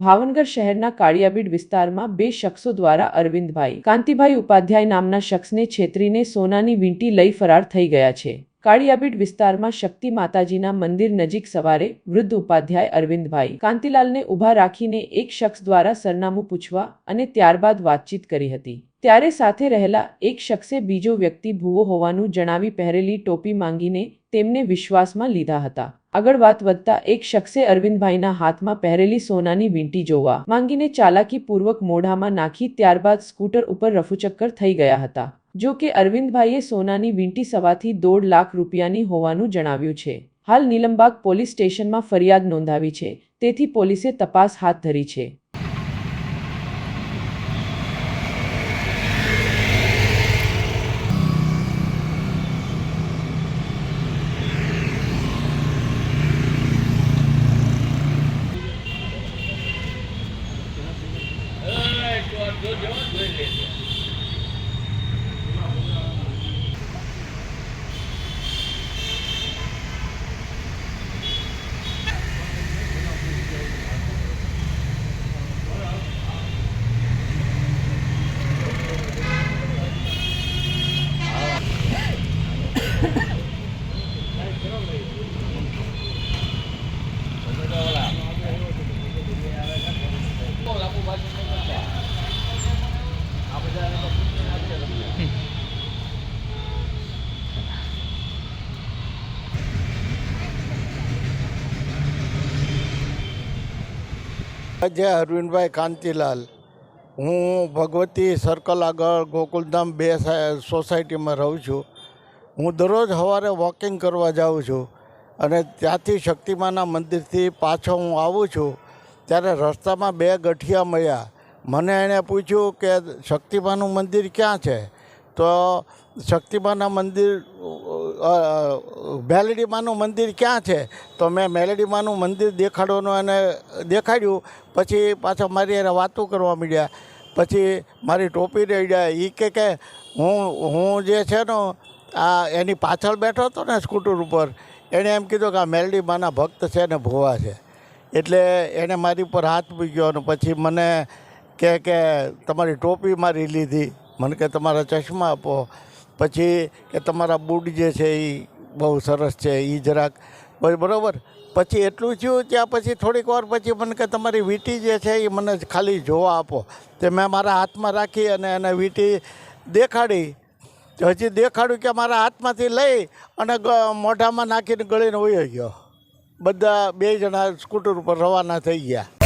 ભાવનગર શહેરના કાળિયાબીડ વિસ્તારમાં બે શખ્સો દ્વારા અરવિંદભાઈ, કાંતિભાઈ ઉપાધ્યાય નામના શખ્સને છેતરીને સોનાની વીંટી લઈ ફરાર થઈ ગયા છે. કાળિયાબીડ વિસ્તારમાં શક્તિ માતાજીના મંદિર નજીક સવારે વૃદ્ધ ઉપાધ્યાય અરવિંદભાઈ કાંતિલાલને ઊભા રાખીને એક શખ્સ દ્વારા સરનામું પૂછવા અને ત્યારબાદ વાતચીત કરી હતી. ત્યારે સાથે રહેલા એક શખ્સે બીજો વ્યક્તિ ભૂવો હોવાનું જણાવી પહેરેલી ટોપી માંગીને તેમને વિશ્વાસમાં લીધા હતા. આગળ વાત વધતા એક શખ્સે અરવિંદભાઈના હાથમાં પહેરેલી સોનાની વીંટી જોવા માંગીને ચાલાકીપૂર્વક મોઢામાં નાખી ત્યારબાદ સ્કૂટર ઉપર રફુચક્કર થઈ ગયા હતા. જો કે અરવિંદભાઈએ સોનાની વીંટી સવાથી દોઢ લાખ રૂપિયાની હોવાનું જણાવ્યું છે. હાલ નીલમબાગ પોલીસ સ્ટેશનમાં ફરિયાદ નોંધાવી છે. તેથી પોલીસે તપાસ હાથ ધરી છે. જોઈ લેજો જય અરવિંદભાઈ કાંતિલાલ. હું ભગવતી સર્કલ આગળ ગોકુલધામ બે સોસાયટીમાં રહું છું. હું દરરોજ સવારે વોકિંગ કરવા જાઉં છું અને ત્યાંથી શક્તિમાના મંદિરથી પાછો હું આવું છું. ત્યારે રસ્તામાં બે ગઠિયા મળ્યા. મને એણે પૂછ્યું કે શક્તિમાનું મંદિર ક્યાં છે? તો શક્તિમાના મંદિર મેલેડીમાનું મંદિર ક્યાં છે? તો મેં મેલેડીમાનું મંદિર દેખાડવાનું એને દેખાડ્યું. પછી પાછા મારી એને વાતો કરવા માંડ્યા. પછી મારી ટોપી રહી જાય. એ કે કે, હું હું જે છે ને, આ એની પાછળ બેઠો હતો ને સ્કૂટર ઉપર, એણે એમ કીધું કે આ મેલડીમાના ભક્ત છે ને ભોવા છે. એટલે એણે મારી ઉપર હાથ મૂક્યો અને પછી મને કે કે, તમારી ટોપી મારી લીધી. મને કે, તમારા ચશ્મા આપો. પછી કે તમારા બૂટ જે છે એ બહુ સરસ છે, એ જરાક બરાબર. પછી એટલું થયું, ત્યાં પછી થોડીક વાર પછી મને કે તમારી વીંટી જે છે એ મને ખાલી જોવા આપો. તે મેં મારા હાથમાં રાખી અને એને વીંટી દેખાડી. હજી દેખાડ્યું કે મારા હાથમાંથી લઈ અને મોઢામાં નાખીને ગળીને ઉયો ગયો. બધા બે જણા સ્કૂટર ઉપર રવાના થઈ ગયા.